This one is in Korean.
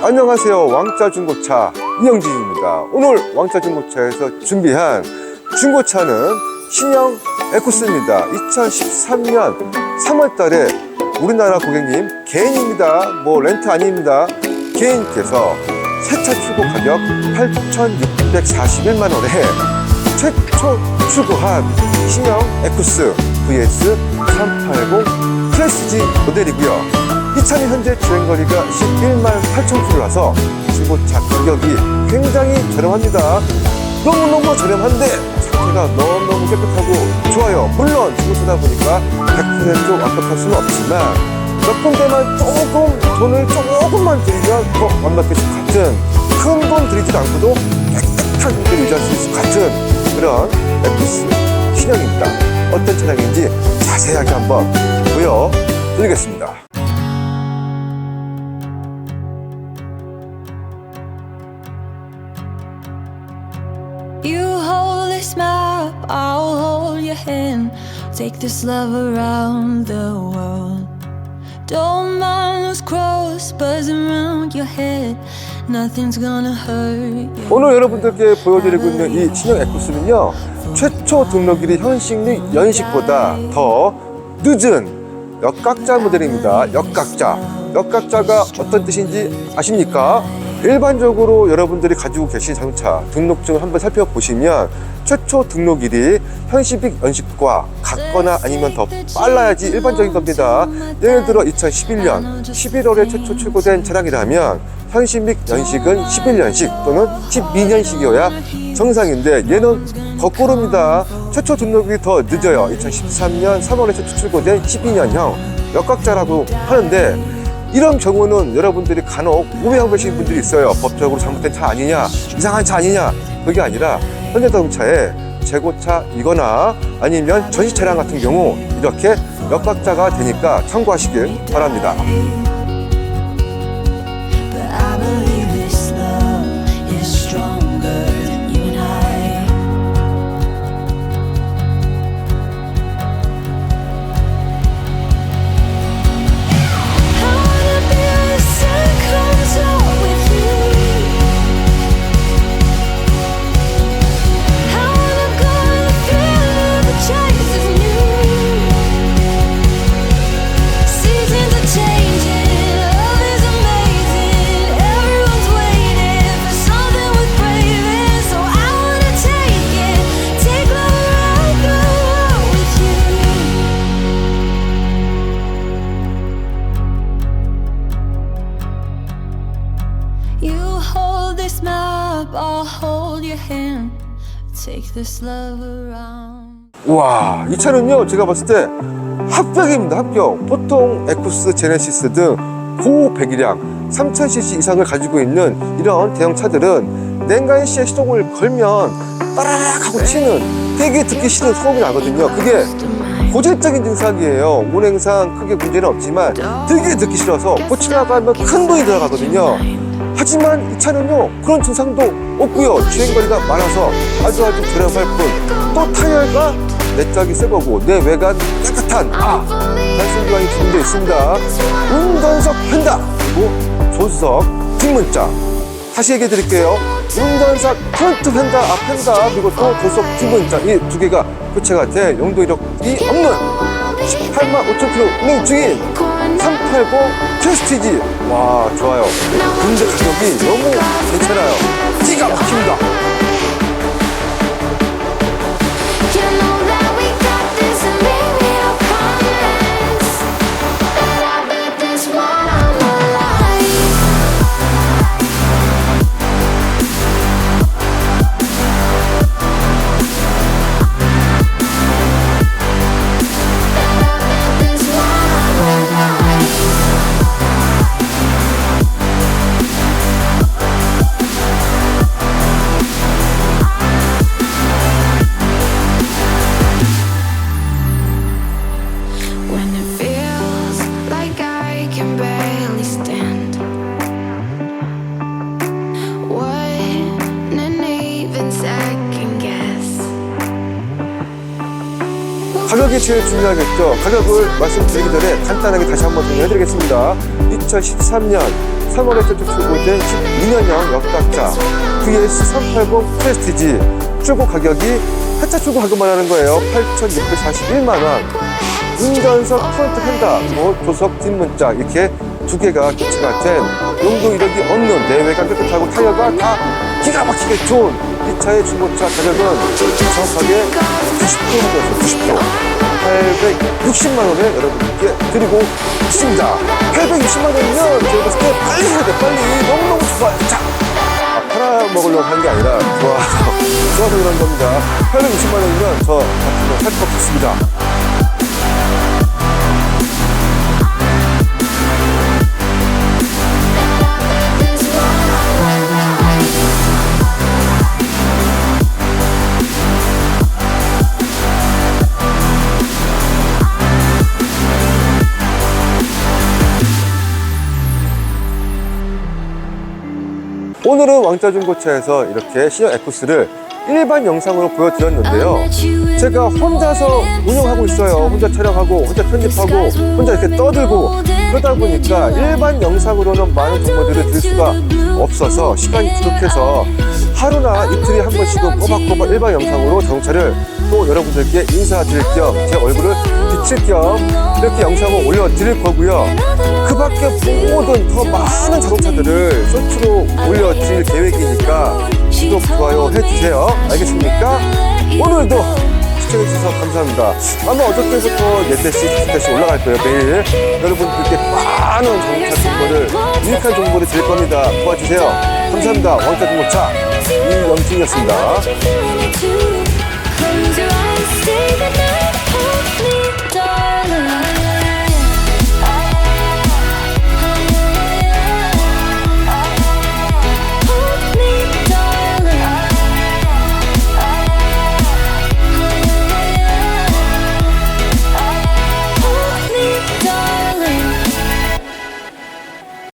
안녕하세요. 왕자 중고차 이영진입니다. 오늘 왕자 중고차에서 준비한 중고차는 신형 에쿠스입니다. 2013년 3월 달에 우리나라 고객님 개인입니다. 뭐 렌트 아닙니다. 개인께서 새차 출고 가격 8,641만 원에 최초 출고한 신형 에쿠스 VS 380 클래스G 모델이고요. 이 차는 현재 주행거리가 11만 8천 킬로라서 중고차 가격이 굉장히 저렴합니다. 너무너무 저렴한데 상태가 너무너무 깨끗하고 좋아요. 물론 중고차다 보니까 100% 완벽할 수는 없지만 몇 군데만 조금 돈을 조금만 들이면 더 완벽해질 것 같은 큰 돈 들이지도 않고도 깨끗한 상태를 유지할 수 있을 것 같은 그런 에쿠스 신형입니다. 어떤 차량인지 자세하게 한번 보여드리겠습니다. This map, I'll hold your hand. Take this love around the world. Don't mind those crows buzzing around your head. Nothing's gonna hurt you. 오늘 여러분들께 보여드리고 있는 이 신형 에쿠스는요 최초 등록일이 현식률 연식보다 더 늦은 역각자 모델입니다 역각자 역각자가 어떤 뜻인지 아십니까? 일반적으로 여러분들이 가지고 계신 자동차 등록증을 한번 살펴보시면 최초 등록일이 현식일 연식과 같거나 아니면 더 빨라야지 일반적인 겁니다. 예를 들어 2011년 11월에 최초 출고된 차량이라면 및 연식은 11년식 또는 12년식이어야 정상인데 얘는 거꾸로입니다. 최초 등록이 더 늦어요. 2013년 3월에 최초 출고된 12년형 역각자라고 하는데 이런 경우는 여러분들이 간혹 오해하고 계신 분들이 있어요. 법적으로 잘못된 차 아니냐, 이상한 차 아니냐. 그게 아니라 현대자동차에 재고차이거나 아니면 전시 차량 같은 경우 이렇게 역각자가 되니까 참고하시길 바랍니다. This map, I'll hold your hand. Take this love around. 와, 이 차는요, 제가 봤을 때 합격입니다, 합격. 보통 에쿠스, 제네시스 등 고배기량 3000cc 이상을 가지고 있는 이런 대형 차들은 냉간시에 시동을 걸면 따라락 하고 치는 되게 듣기 싫은 소음이 나거든요. 그게 고질적인 증상이에요. 운행상 크게 문제는 없지만 되게 듣기 싫어서 고치려고 하면 큰 돈이 들어가거든요. 하지만 이 차는요 그런 증상도 없고요. 주행거리가 많아서 아주 아주 저렴할 뿐. 또 타이어가 내 짝이 새 거고 내 외관 깨끗한 아 단순 기관이 두군데 있습니다 운전석 펜다! 그리고 조수석 뒷문자. 다시 얘기해 드릴게요. 운전석 프론트 펜다 앞 펜다 그리고 또 조수석 뒷문자. 이 두 개가 교체가 돼 용도 이력이 없는 18만 5천 킬로 운행 중인 380 프레스티지. 와 좋아요. 근데 가격이 너무 괜찮아요. 기가 막힙니다 가격이 제일 중요하겠죠. 가격을 말씀드리기 전에 간단하게 다시 한번 정리해드리겠습니다. 2013년 3월에 최초 출고된 12년형 역각자 VS380 프레스티지 출고 가격이 하차 출고 가격만 하는 거예요. 8,641만 원. 운전석 프론트 펜다, 뭐 조석 뒷문짝 이렇게 두 개가 교체가 된 용도 이력이 없는 내외가 깨끗하고 타이어가 다 기가 막히게 좋은 이 차의 중고차 가격은 정확하게 90%입니다. 90%. 860만 원에 여러분께 드리고 있습니다. 860만 원이면 제가 봤을 때 빨리 해야 돼. 빨리. 너무너무 좋아요. 자, 아, 팔아먹으려고 한 게 아니라 좋아서, 좋아서 그런 겁니다. 860만 원이면 저 같은 거살것 같습니다. 오늘은 왕자 중고차에서 이렇게 신형 에쿠스를 일반 영상으로 보여드렸는데요. 제가 혼자서 운영하고 있어요. 혼자 촬영하고, 혼자 편집하고, 혼자 이렇게 떠들고, 그러다 보니까 일반 영상으로는 많은 정보들을 드릴 수가 없어서 시간이 부족해서 하루나 이틀에 한 번씩은 꼬박꼬박 일반 영상으로 자동차를 또 여러분들께 인사드릴 겸 제 얼굴을 비칠 겸 이렇게 영상을 올려드릴 거고요. 그 밖에 모든 더 많은 자동차들을 쇼츠로 올려드릴 계획이니까 구독, 좋아요 해주세요. 알겠습니까? 오늘도 시청해주셔서 감사합니다. 아마 어저께부터 4대씩, 5대씩 올라갈 거예요, 매일. 여러분들께 많은 자동차 정보를, 유익한 정보를 드릴 겁니다. 도와주세요. 감사합니다. 왕자 중고차 이영진이었습니다.